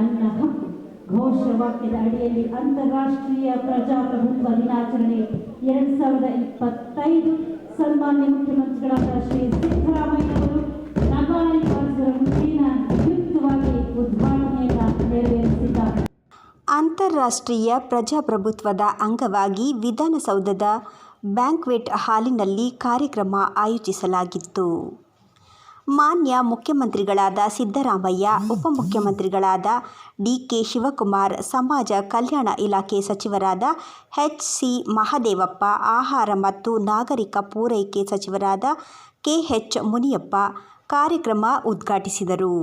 ನನ್ನ ಹಕ್ಕು. ಘೋಷವಾಕ್ಯದ ಅಡಿಯಲ್ಲಿ ಅಂತಾರಾಷ್ಟ್ರೀಯ ಪ್ರಜಾಪ್ರಭುತ್ವ ದಿನಾಚರಣೆ ಎರಡ್ ಸಾವಿರದ ಇಪ್ಪತ್ತೈದು. ಸನ್ಮಾನ್ಯ ಮುಖ್ಯಮಂತ್ರಿಗಳಾದ ಶ್ರೀ ಸಿದ್ದರಾಮಯ್ಯ ಅವರು ಯುಕ್ತವಾಗಿ ಉದ್ಘಾಟನೆಯನ್ನು ನೆರವೇರಿಸಿದ್ದಾರೆ. ಅಂತಾರಾಷ್ಟ್ರೀಯ ಪ್ರಜಾಪ್ರಭುತ್ವದ ಅಂಗವಾಗಿ ವಿಧಾನಸೌಧದ ಬ್ಯಾಂಕ್ವೆಟ್ ಹಾಲಿನಲ್ಲಿ ಕಾರ್ಯಕ್ರಮ ಆಯೋಜಿಸಲಾಗಿತ್ತು. ಮಾನ್ಯ ಮುಖ್ಯಮಂತ್ರಿಗಳಾದ ಸಿದ್ದರಾಮಯ್ಯ, ಉಪಮುಖ್ಯಮಂತ್ರಿಗಳಾದ ಡಿ ಕೆ ಶಿವಕುಮಾರ್, ಸಮಾಜ ಕಲ್ಯಾಣ ಇಲಾಖೆ ಸಚಿವರಾದ ಎಚ್ ಸಿ ಮಹದೇವಪ್ಪ, ಆಹಾರ ಮತ್ತು ನಾಗರಿಕ ಪೂರೈಕೆ ಸಚಿವರಾದ ಕೆ ಎಚ್ ಮುನಿಯಪ್ಪ ಕಾರ್ಯಕ್ರಮ ಉದ್ಘಾಟಿಸಿದರು.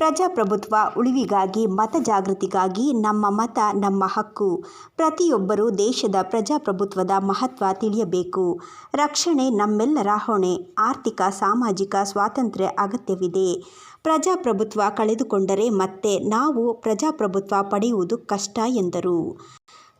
ಪ್ರಜಾಪ್ರಭುತ್ವ ಉಳಿವಿಗಾಗಿ, ಮತ ಜಾಗೃತಿಗಾಗಿ ನಮ್ಮ ಮತ, ನಮ್ಮ ಹಕ್ಕು. ಪ್ರತಿಯೊಬ್ಬರೂ ದೇಶದ ಪ್ರಜಾಪ್ರಭುತ್ವದ ಮಹತ್ವ ತಿಳಿಯಬೇಕು. ರಕ್ಷಣೆ ನಮ್ಮೆಲ್ಲರ ಹೊಣೆ. ಆರ್ಥಿಕ, ಸಾಮಾಜಿಕ ಸ್ವಾತಂತ್ರ್ಯ ಅಗತ್ಯವಿದೆ. ಪ್ರಜಾಪ್ರಭುತ್ವ ಕಳೆದುಕೊಂಡರೆ ಮತ್ತೆ ನಾವು ಪ್ರಜಾಪ್ರಭುತ್ವ ಪಡೆಯುವುದು ಕಷ್ಟ ಎಂದರು.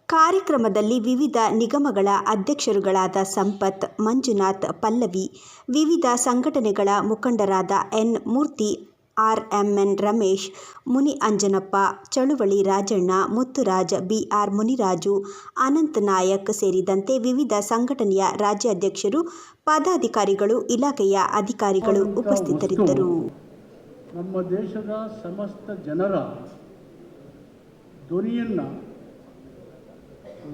ಕಾರ್ಯಕ್ರಮದಲ್ಲಿ ವಿವಿಧ ನಿಗಮಗಳ ಅಧ್ಯಕ್ಷರುಗಳಾದ ಸಂಪತ್, ಮಂಜುನಾಥ್, ಪಲ್ಲವಿ, ವಿವಿಧ ಸಂಘಟನೆಗಳ ಮುಖಂಡರಾದ N. Murthy R MN Ramesh Muni Anjanappa ಚಳುವಳಿ ರಾಜಣ್ಣ ಮುತ್ತುರಾಜ್ ಬಿಆರ್ ಮುನಿರಾಜು ಅನಂತ್ ನಾಯಕ್ ಸೇರಿದಂತೆ ವಿವಿಧ ಸಂಘಟನೆಯ ರಾಜ್ಯಾಧ್ಯಕ್ಷರು ಪದಾಧಿಕಾರಿಗಳು ಇಲಾಖೆಯ ಅಧಿಕಾರಿಗಳು ಉಪಸ್ಥಿತರಿದ್ದರು. ನಮ್ಮ ದೇಶದ ಸಮಸ್ತ ಜನರ ಧ್ವನಿಯನ್ನ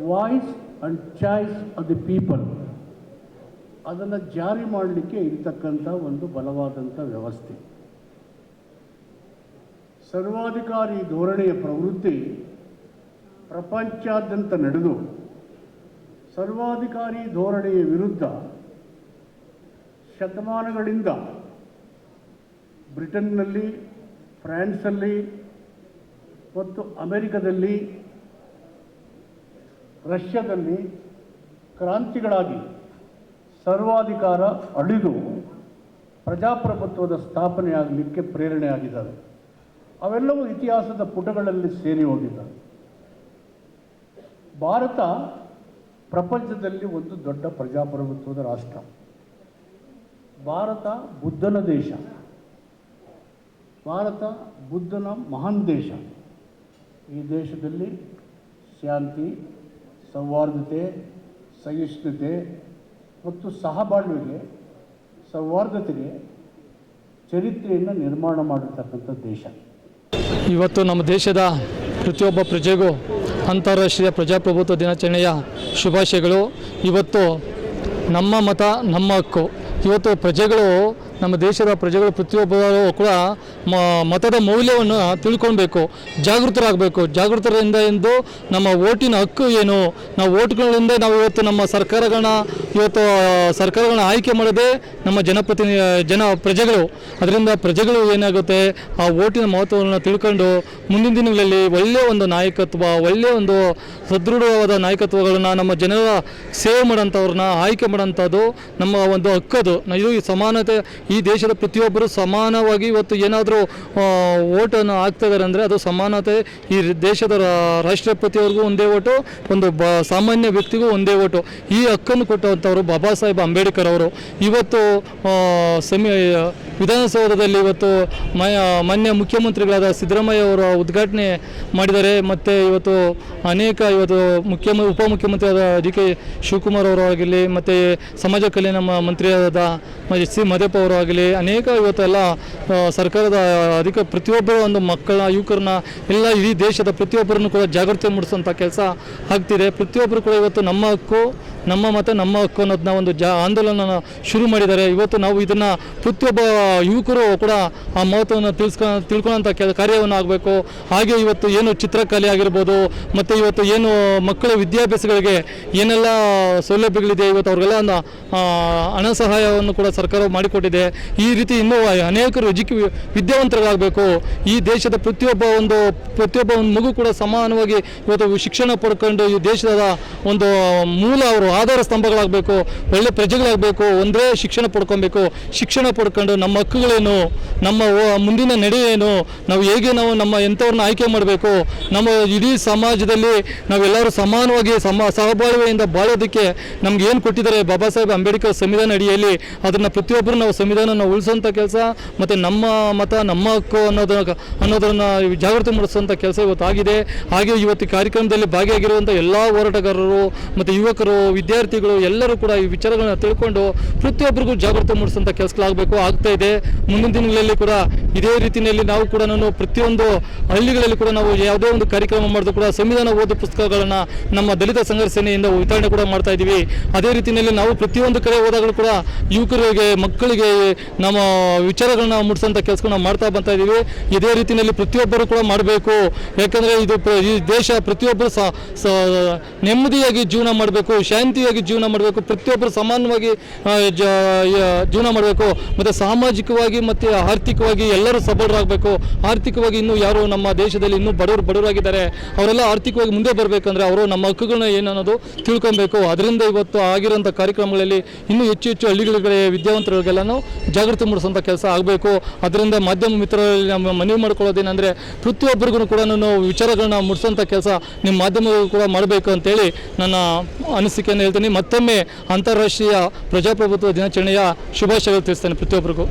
voice and choice of the people ಅದನ್ನು ಜಾರಿ ಮಾಡಲಿಕ್ಕೆ ಇರತಕ್ಕಂಥ ಒಂದು ಬಲವಾದಂಥ ವ್ಯವಸ್ಥೆ. ಸರ್ವಾಧಿಕಾರಿ ಧೋರಣೆಯ ಪ್ರವೃತ್ತಿ ಪ್ರಪಂಚಾದ್ಯಂತ ನಡೆದು ಸರ್ವಾಧಿಕಾರಿ ಧೋರಣೆಯ ವಿರುದ್ಧ ಶತಮಾನಗಳಿಂದ ಬ್ರಿಟನ್ನಲ್ಲಿ, ಫ್ರಾನ್ಸಲ್ಲಿ ಮತ್ತು ಅಮೆರಿಕದಲ್ಲಿ, ರಷ್ಯಾದಲ್ಲಿ ಕ್ರಾಂತಿಗಳಾಗಿ ಸರ್ವಾಧಿಕಾರ ಅಳಿದು ಪ್ರಜಾಪ್ರಭುತ್ವದ ಸ್ಥಾಪನೆಯಾಗಲಿಕ್ಕೆ ಪ್ರೇರಣೆಯಾಗಿದ್ದಾರೆ. ಅವೆಲ್ಲವೂ ಇತಿಹಾಸದ ಪುಟಗಳಲ್ಲಿ ಸೇರಿ ಹೋಗಿದ್ದಾವೆ ಭಾರತ ಪ್ರಪಂಚದಲ್ಲಿ ಒಂದು ದೊಡ್ಡ ಪ್ರಜಾಪ್ರಭುತ್ವದ ರಾಷ್ಟ್ರ. ಭಾರತ ಬುದ್ಧನ ದೇಶ. ಭಾರತ ಬುದ್ಧನ ಮಹಾನ್ ದೇಶ. ಈ ದೇಶದಲ್ಲಿ ಶಾಂತಿ, ಸೌಹಾರ್ದತೆ, ಸಹಿಷ್ಣುತೆ ಮತ್ತು ಸಹಬಾಳ್ವೆಗೆ, ಸೌಹಾರ್ದತೆಗೆ ಚರಿತ್ರೆಯನ್ನು ನಿರ್ಮಾಣ ಮಾಡಿರ್ತಕ್ಕಂಥ ದೇಶ. ಇವತ್ತು ನಮ್ಮ ದೇಶದ ಪ್ರತಿಯೊಬ್ಬ ಪ್ರಜೆಗೂ ಅಂತಾರಾಷ್ಟ್ರೀಯ ಪ್ರಜಾಪ್ರಭುತ್ವ ದಿನಾಚರಣೆಯ ಶುಭಾಶಯಗಳು. ಇವತ್ತು ನಮ್ಮ ಮತ, ನಮ್ಮ ಹಕ್ಕು. ಇವತ್ತು ಪ್ರಜೆಗಳು, ನಮ್ಮ ದೇಶದ ಪ್ರಜೆಗಳು ಪ್ರತಿಯೊಬ್ಬರು ಕೂಡ ಮ, ಮತದ ಮೌಲ್ಯವನ್ನು ತಿಳ್ಕೊಳ್ಬೇಕು, ಜಾಗೃತರಾಗಬೇಕು. ಜಾಗೃತರಿಂದ ಎಂದು ನಮ್ಮ ಓಟಿನ ಹಕ್ಕು ಏನು? ನಾವು ಓಟ್ಗಳಿಂದ ನಾವು ಇವತ್ತು ನಮ್ಮ ಸರ್ಕಾರಗಳನ್ನ ಇವತ್ತು ಸರ್ಕಾರಗಳನ್ನ ಆಯ್ಕೆ ಮಾಡದೆ ನಮ್ಮ ಜನಪ್ರತಿನಿಧಿ ಜನ ಪ್ರಜೆಗಳು, ಅದರಿಂದ ಪ್ರಜೆಗಳು ಏನಾಗುತ್ತೆ, ಆ ಓಟಿನ ಮಹತ್ವವನ್ನು ತಿಳ್ಕೊಂಡು ಮುಂದಿನ ದಿನಗಳಲ್ಲಿ ಒಳ್ಳೆಯ ಒಂದು ನಾಯಕತ್ವ ಒಳ್ಳೆಯ ಒಂದು ಸದೃಢವಾದ ನಾಯಕತ್ವಗಳನ್ನ ನಮ್ಮ ಜನರ ಸೇವೆ ಮಾಡೋಂಥವ್ರನ್ನ ಆಯ್ಕೆ ಮಾಡೋಂಥದ್ದು ನಮ್ಮ ಒಂದು ಹಕ್ಕದು ಇದು ಈ ಸಮಾನತೆ, ಈ ದೇಶದ ಪ್ರತಿಯೊಬ್ಬರು ಸಮಾನವಾಗಿ ಇವತ್ತು ಏನಾದರೂ ಓಟನ್ನು ಹಾಕ್ತಾ ಇದ್ದಾರೆ ಅಂದರೆ ಅದು ಸಮಾನತೆ. ಈ ದೇಶದ ರಾಷ್ಟ್ರಪತಿಯವ್ರಿಗೂ ಒಂದೇ ಓಟು, ಒಂದು ಬ, ಸಾಮಾನ್ಯ ವ್ಯಕ್ತಿಗೂ ಒಂದೇ ಓಟು. ಈ ಹಕ್ಕನ್ನು ಕೊಟ್ಟಂಥವ್ರು ಬಾಬಾ ಸಾಹೇಬ್ ಅಂಬೇಡ್ಕರ್ ಅವರು, ಇವತ್ತು ಸೆಮಿ ವಿಧಾನಸೌಧದಲ್ಲಿ ಇವತ್ತು ಮಾನ್ಯ ಮುಖ್ಯಮಂತ್ರಿಗಳಾದ ಸಿದ್ದರಾಮಯ್ಯ ಅವರು ಉದ್ಘಾಟನೆ ಮಾಡಿದ್ದಾರೆ. ಮತ್ತು ಇವತ್ತು ಅನೇಕ ಇವತ್ತು ಮುಖ್ಯ ಉಪಮುಖ್ಯಮಂತ್ರಿಯಾದ ಡಿ ಕೆ ಶಿವಕುಮಾರ್ ಆಗಲಿ, ಮತ್ತು ಸಮಾಜ ಕಲ್ಯಾಣ ಮಂತ್ರಿಯಾದ ಎಸ್ ಸಿ ಮದೇಪ ಅವರು ಆಗಲಿ, ಅನೇಕ ಇವತ್ತೆಲ್ಲ ಸರ್ಕಾರದ ಅಧಿಕ ಪ್ರತಿಯೊಬ್ಬರ ಒಂದು ಮಕ್ಕಳ ಯುವಕರನ್ನ, ಎಲ್ಲ ಇಡೀ ದೇಶದ ಪ್ರತಿಯೊಬ್ಬರನ್ನು ಕೂಡ ಜಾಗೃತಿ ಮೂಡಿಸುವಂಥ ಕೆಲಸ ಆಗ್ತಿದೆ. ಪ್ರತಿಯೊಬ್ಬರು ಕೂಡ ಇವತ್ತು ನಮ್ಮ ಹಕ್ಕು, ನಮ್ಮ ಮತ, ನಮ್ಮ ಹಕ್ಕು ಅನ್ನೋದನ್ನ ಒಂದು ಜಾ ಆಂದೋಲನ ಶುರು ಮಾಡಿದ್ದಾರೆ. ಇವತ್ತು ನಾವು ಇದನ್ನು ಪ್ರತಿಯೊಬ್ಬ ಯುವಕರು ಕೂಡ ಆ ಮಹತ್ವವನ್ನು ತಿಳಿಸ್ಕೊ ತಿಳ್ಕೊಳ್ಳೋಂಥ ಕೆಲ ಕಾರ್ಯವನ್ನು ಆಗಬೇಕು. ಹಾಗೆ ಇವತ್ತು ಏನು ಚಿತ್ರಕಲೆ ಆಗಿರ್ಬೋದು, ಮತ್ತು ಇವತ್ತು ಏನು ಮಕ್ಕಳ ವಿದ್ಯಾಭ್ಯಾಸಗಳಿಗೆ ಏನೆಲ್ಲ ಸೌಲಭ್ಯಗಳಿದೆ, ಇವತ್ತು ಅವ್ರಿಗೆಲ್ಲ ಒಂದು ಹಣ ಸಹಾಯವನ್ನು ಕೂಡ ಸರ್ಕಾರ ಮಾಡಿಕೊಟ್ಟಿದೆ. ಈ ರೀತಿ ಇನ್ನೂ ಅನೇಕರು ಎಜುಕಿ ವಿದ್ಯಾವಂತರಾಗಬೇಕು ಈ ದೇಶದ ಪ್ರತಿಯೊಬ್ಬ ಒಂದು ಪ್ರತಿಯೊಬ್ಬ ಒಂದು ಮಗು ಕೂಡ ಸಮಾನವಾಗಿ ಇವತ್ತು ಶಿಕ್ಷಣ ಪಡ್ಕೊಂಡು ಈ ದೇಶದ ಒಂದು ಮೂಲ, ಅವರು ಆಧಾರ ಸ್ತಂಭಗಳಾಗಬೇಕು. ಒಳ್ಳೆ ಪ್ರಜೆಗಳಾಗಬೇಕು, ಒಂದೇ ಶಿಕ್ಷಣ ಪಡ್ಕೊಬೇಕು. ಶಿಕ್ಷಣ ಪಡ್ಕೊಂಡು ನಮ್ಮ ಹಕ್ಕುಗಳೇನು, ನಮ್ಮ ಮುಂದಿನ ನಡೆ ಏನು ನಾವು ಹೇಗೆ ನಾವು ನಮ್ಮ ಎಂಥವ್ರನ್ನ ಆಯ್ಕೆ ಮಾಡಬೇಕು, ನಮ್ಮ ಇಡೀ ಸಮಾಜದಲ್ಲಿ ನಾವೆಲ್ಲರೂ ಸಮಾನವಾಗಿ ಸಮ, ಸಹಬಾಳ್ವೆಯಿಂದ ಬಾಳೋದಕ್ಕೆ ನಮ್ಗೆ ಏನು ಕೊಟ್ಟಿದ್ದಾರೆ ಬಾಬಾ ಸಾಹೇಬ್ ಅಂಬೇಡ್ಕರ್ ಸಂವಿಧಾನ ಅಡಿಯಲ್ಲಿ, ಅದನ್ನು ಪ್ರತಿಯೊಬ್ಬರು ನಾವು ಸಂವಿಧಾನನ ಉಳಿಸೋಂಥ ಕೆಲಸ, ಮತ್ತು ನಮ್ಮ ಮತ, ನಮ್ಮ ಹಕ್ಕು ಅನ್ನೋದನ್ನ, ಅನ್ನೋದನ್ನು ಜಾಗೃತಿ ಮೂಡಿಸುವಂಥ ಕೆಲಸ ಇವತ್ತು ಆಗಿದೆ ಹಾಗೆ ಇವತ್ತು ಕಾರ್ಯಕ್ರಮದಲ್ಲಿ ಭಾಗಿಯಾಗಿರುವಂಥ ಎಲ್ಲ ಹೋರಾಟಗಾರರು, ಮತ್ತು ಯುವಕರು, ವಿದ್ಯಾರ್ಥಿಗಳು ಎಲ್ಲರೂ ಕೂಡ ಈ ವಿಚಾರಗಳನ್ನ ತಿಳ್ಕೊಂಡು ಪ್ರತಿಯೊಬ್ಬರಿಗೂ ಜಾಗೃತಿ ಮೂಡಿಸುವಂಥ ಕೆಲಸಗಳಾಗಬೇಕು, ಆಗ್ತಾ ಇದೆ. ಮುಂದಿನ ದಿನಗಳಲ್ಲಿ ಕೂಡ ಇದೇ ರೀತಿಯಲ್ಲಿ ನಾವು ಕೂಡ ನಾನು ಪ್ರತಿಯೊಂದು ಹಳ್ಳಿಗಳಲ್ಲಿ ಕೂಡ ನಾವು ಯಾವುದೇ ಒಂದು ಕಾರ್ಯಕ್ರಮ ಮಾಡಿದ್ರು ಕೂಡ ಸಂವಿಧಾನ ಓದು ಪುಸ್ತಕಗಳನ್ನು ನಮ್ಮ ದಲಿತ ಸಂಘರ್ಷ ವಿತರಣೆ ಕೂಡ ಮಾಡ್ತಾ ಇದ್ದೀವಿ ಅದೇ ರೀತಿಯಲ್ಲಿ ನಾವು ಪ್ರತಿಯೊಂದು ಕಡೆ ಹೋದಾಗಲೂ ಕೂಡ ಯುವಕರಿಗೆ, ಮಕ್ಕಳಿಗೆ ನಮ್ಮ ವಿಚಾರಗಳನ್ನ ಮೂಡಿಸುವಂತ ಕೆಲಸಗಳನ್ನ ಮಾಡ್ತಾ ಬರ್ತಾ ಇದೀವಿ. ಇದೇ ರೀತಿಯಲ್ಲಿ ಪ್ರತಿಯೊಬ್ಬರು ಕೂಡ ಮಾಡಬೇಕು. ಯಾಕಂದರೆ ಇದು ಈ ದೇಶ ಪ್ರತಿಯೊಬ್ಬರು ನೆಮ್ಮದಿಯಾಗಿ ಜೀವನ ಮಾಡಬೇಕು, ಶಾಂತಿಯಾಗಿ ಜೀವನ ಮಾಡಬೇಕು. ಪ್ರತಿಯೊಬ್ಬರು ಸಮಾನವಾಗಿ ಜೀವನ ಮಾಡಬೇಕು, ಮತ್ತು ಸಾಮಾಜಿಕವಾಗಿ, ಮತ್ತು ಆರ್ಥಿಕವಾಗಿ ಎಲ್ಲರೂ ಸಬಲರಾಗಬೇಕು. ಆರ್ಥಿಕವಾಗಿ ಇನ್ನೂ ಯಾರು ನಮ್ಮ ದೇಶದಲ್ಲಿ ಇನ್ನೂ ಬಡವರು ಬಡವರಾಗಿದ್ದಾರೆ, ಅವರೆಲ್ಲ ಆರ್ಥಿಕವಾಗಿ ಮುಂದೆ ಬರಬೇಕಂದ್ರೆ ಅವರು ನಮ್ಮ ಹಕ್ಕುಗಳನ್ನ ಏನು ಅನ್ನೋದು ತಿಳ್ಕೊಬೇಕು. ಅದರಿಂದ ಇವತ್ತು ಆಗಿರೋಂಥ ಕಾರ್ಯಕ್ರಮಗಳಲ್ಲಿ ಇನ್ನೂ ಹೆಚ್ಚು ಹೆಚ್ಚು ಹಳ್ಳಿಗಳಿಗೆ ವಿದ್ಯಾವಂತರಿಗೆಲ್ಲ ಜಾಗೃತಿ ಮೂಡಿಸುವಂಥ ಕೆಲಸ ಆಗಬೇಕು. ಅದರಿಂದ ಮಾಧ್ಯಮ ಮಿತ್ರರಲ್ಲಿ ನಮ್ಮ ಮನವಿ ಮಾಡ್ಕೊಳ್ಳೋದೇನೆಂದರೆ ಪ್ರತಿಯೊಬ್ಬರಿಗೂ ಕೂಡ ನಾನು ವಿಚಾರಗಳನ್ನ ಮುಡಿಸೋಂಥ ಕೆಲಸ ನಿಮ್ಮ ಮಾಧ್ಯಮಗಳು ಕೂಡ ಮಾಡಬೇಕು ಅಂತೇಳಿ ನನ್ನ ಅನಿಸಿಕೆಯನ್ನು ಹೇಳ್ತೀನಿ. ಮತ್ತೊಮ್ಮೆ ಅಂತಾರಾಷ್ಟ್ರೀಯ ಪ್ರಜಾಪ್ರಭುತ್ವ ದಿನಾಚರಣೆಯ ಶುಭಾಶಯಗಳು ತಿಳಿಸ್ತೇನೆ ಪ್ರತಿಯೊಬ್ಬರಿಗೂ.